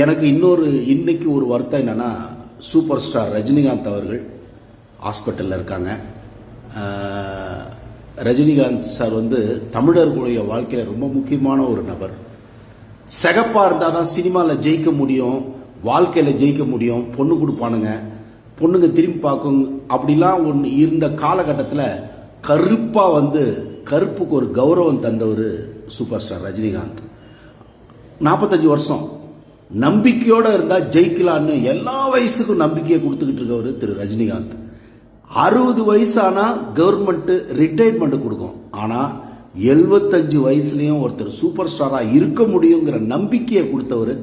எனக்கு இன்னொரு இன்னைக்கு ஒரு வருத்தம் என்னன்னா சூப்பர் ஸ்டார் ரஜினிகாந்த் அவர்கள் ஹாஸ்பிட்டலில் இருக்காங்க. ரஜினிகாந்த் சார் வந்து தமிழர்களுடைய வாழ்க்கையில் ரொம்ப முக்கியமான ஒரு நபர். சிகப்பா இருந்தால் தான் சினிமாவில் ஜெயிக்க முடியும் வாழ்க்கையில் ஜெயிக்க முடியும் பொண்ணு கொடுப்பானுங்க. பொண்ணுங்க திரும்பி பார்க்கும் அப்படிலாம் ஒன்று இருந்த காலகட்டத்தில் கருப்பாக வந்து கருப்புக்கு ஒரு கௌரவம் தந்தவர் சூப்பர் ஸ்டார் ரஜினிகாந்த். நாற்பத்தஞ்சு வருஷம். நம்பிக்கையோட இருந்தா ஜெயிக்கலான்னு எல்லா வயசுக்கும் நம்பிக்கையை கொடுத்துக்கிட்டு இருக்கவர் திரு ரஜினிகாந்த். அறுபது வயசானா கவர்மெண்ட் ரிட்டையர்மெண்ட் கொடுக்கும். ஆனா எழுபத்தஞ்சு வயசுலயும் ஒருத்தர் சூப்பர் ஸ்டாரா இருக்க முடியுங்கிற நம்பிக்கையை கொடுத்தவர்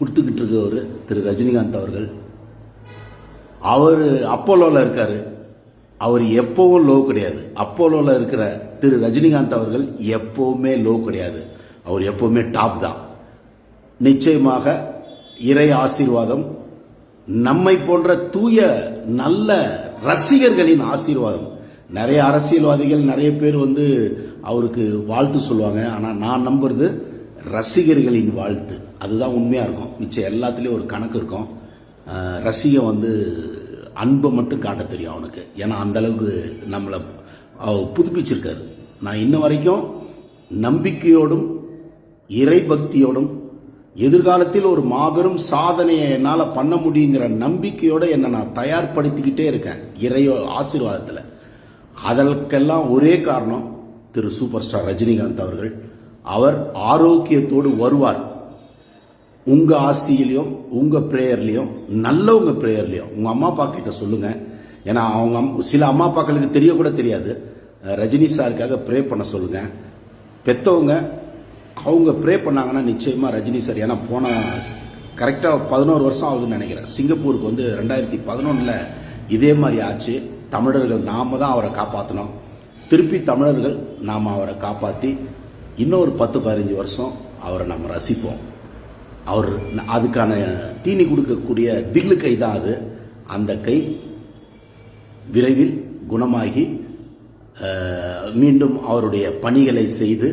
கொடுத்துக்கிட்டு இருக்கவர் திரு ரஜினிகாந்த் அவர்கள். அவர் அப்போலோல இருக்காரு. அவர் எப்பவும் லோ கிடையாது. அப்போலோல இருக்கிற திரு ரஜினிகாந்த் அவர்கள் எப்பவுமே லோ கிடையாது. அவர் எப்பவுமே டாப் தான். நிச்சயமாக இறை ஆசீர்வாதம் நம்மை போன்ற தூய நல்ல ரசிகர்களின் ஆசீர்வாதம். நிறைய அரசியல்வாதிகள் நிறைய பேர் வந்து அவருக்கு வாழ்த்து சொல்லுவாங்க. ஆனால் நான் நம்புறது ரசிகர்களின் வாழ்த்து. அதுதான் உண்மையாக இருக்கும். மிச்சம் எல்லாத்துலேயும் ஒரு கணக்கு இருக்கும். ரசிகன் வந்து அன்பை மட்டும் காட்ட தெரியும் அவனுக்கு. ஏன்னா அந்த அளவுக்கு நம்மளை புதுப்பிச்சிருக்காரு. நான் இன்ன வரைக்கும் நம்பிக்கையோடும் இறை பக்தியோடும் எதிர்காலத்தில் ஒரு மாபெரும் சாதனையை என்னால் பண்ண முடியுங்கிற நம்பிக்கையோட என்னை நான் தயார்படுத்திக்கிட்டே இருக்கேன் இறையோ ஆசீர்வாதத்தில். அதற்கெல்லாம் ஒரே காரணம் திரு சூப்பர் ஸ்டார் ரஜினிகாந்த் அவர்கள். அவர் ஆரோக்கியத்தோடு வருவார். உங்கள் ஆசியிலையும் உங்கள் பிரேயர்லயும் நல்லவங்க ப்ரேயர்லையும். உங்கள் அம்மா அப்பா கிட்ட சொல்லுங்கள் ஏன்னா அவங்க சில அம்மா அப்பாக்களுக்கு தெரியக்கூட தெரியாது. ரஜினி சாருக்காக ப்ரே பண்ண சொல்லுங்கள் பெற்றவங்க அவங்க ப்ரே பண்ணாங்கன்னா நிச்சயமாக ரஜினி சார் ஏன்னா போன கரெக்டாக பதினோரு வருஷம் ஆகுதுன்னு நினைக்கிறேன். சிங்கப்பூருக்கு வந்து ரெண்டாயிரத்தி பதினொன்றில் இதே மாதிரி ஆச்சு. தமிழர்கள் நாம் தான் அவரை காப்பாற்றணும் திருப்பி தமிழர்கள் நாம் அவரை காப்பாற்றி இன்னொரு பத்து பதினஞ்சு வருஷம் அவரை நம்ம ரசிப்போம். அவர் அதுக்கான தீனி கொடுக்கக்கூடிய தில்லு கை தான் அது. அந்த கை விரைவில் குணமாகி மீண்டும் அவருடைய பணிகளை செய்து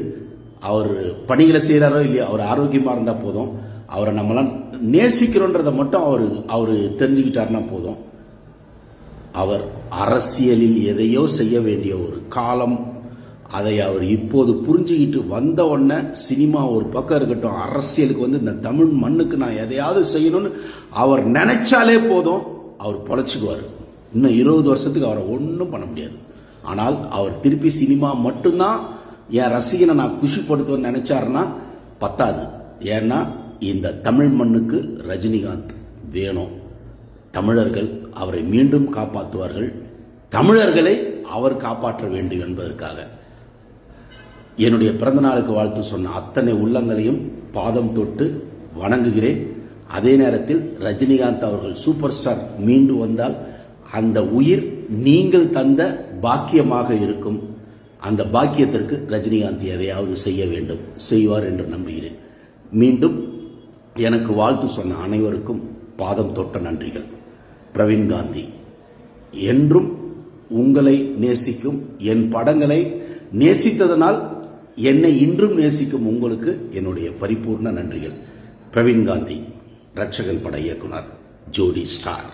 அவர் பணிகளை செய்கிறாரோ இல்லையோ அவர் ஆரோக்கியமாக இருந்தால் போதும். அவரை நம்மளாம் நேசிக்கிறோன்றதை மட்டும் அவர் அவர் தெரிஞ்சுக்கிட்டாருன்னா போதும். அவர் அரசியலில் எதையோ செய்ய வேண்டிய ஒரு காலம் அதை அவர் இப்போது புரிஞ்சுக்கிட்டு வந்த உடனே சினிமா ஒரு பக்கம் இருக்கட்டும் அரசியலுக்கு வந்து இந்த தமிழ் மண்ணுக்கு நான் எதையாவது செய்யணும்னு அவர் நினைச்சாலே போதும் அவர் பொழைச்சிக்குவார். இன்னும் இருபது வருஷத்துக்கு அவரை ஒன்றும் பண்ண முடியாது. ஆனால் அவர் திருப்பி சினிமா மட்டும்தான் என் ரசிகனை நான் குஷிப்படுத்துவேன்னு நினைச்சாருன்னா பத்தாது. ஏன்னா இந்த தமிழ் மண்ணுக்கு ரஜினிகாந்த் வேணும். தமிழர்கள் அவரை மீண்டும் காப்பாற்றுவார்கள். தமிழர்களை அவர் காப்பாற்ற வேண்டும் என்பதற்காக. என்னுடைய பிறந்த நாளுக்கு வாழ்த்து சொன்ன அத்தனை உள்ளங்களையும் பாதம் தொட்டு வணங்குகிறேன். அதே நேரத்தில் ரஜினிகாந்த் அவர்கள் சூப்பர் ஸ்டார் மீண்டு வந்தால் அந்த உயிர் நீங்கள் தந்த பாக்கியமாக இருக்கும். அந்த பாக்கியத்திற்கு ரஜினிகாந்த் எதையாவது செய்ய வேண்டும் செய்வார் என்று நம்புகிறேன். மீண்டும் எனக்கு வாழ்த்து சொன்ன அனைவருக்கும் பாதம் தொட்ட நன்றிகள். பிரவீன் காந்தி என்றும் உங்களை நேசிக்கும் என் படங்களை நேசித்ததனால் என்னை இன்றும் நேசிக்கும் உங்களுக்கு என்னுடைய பரிபூர்ண நன்றிகள். பிரவீன் காந்தி ரட்சகன் பட இயக்குனர் ஜோடி ஸ்டார்.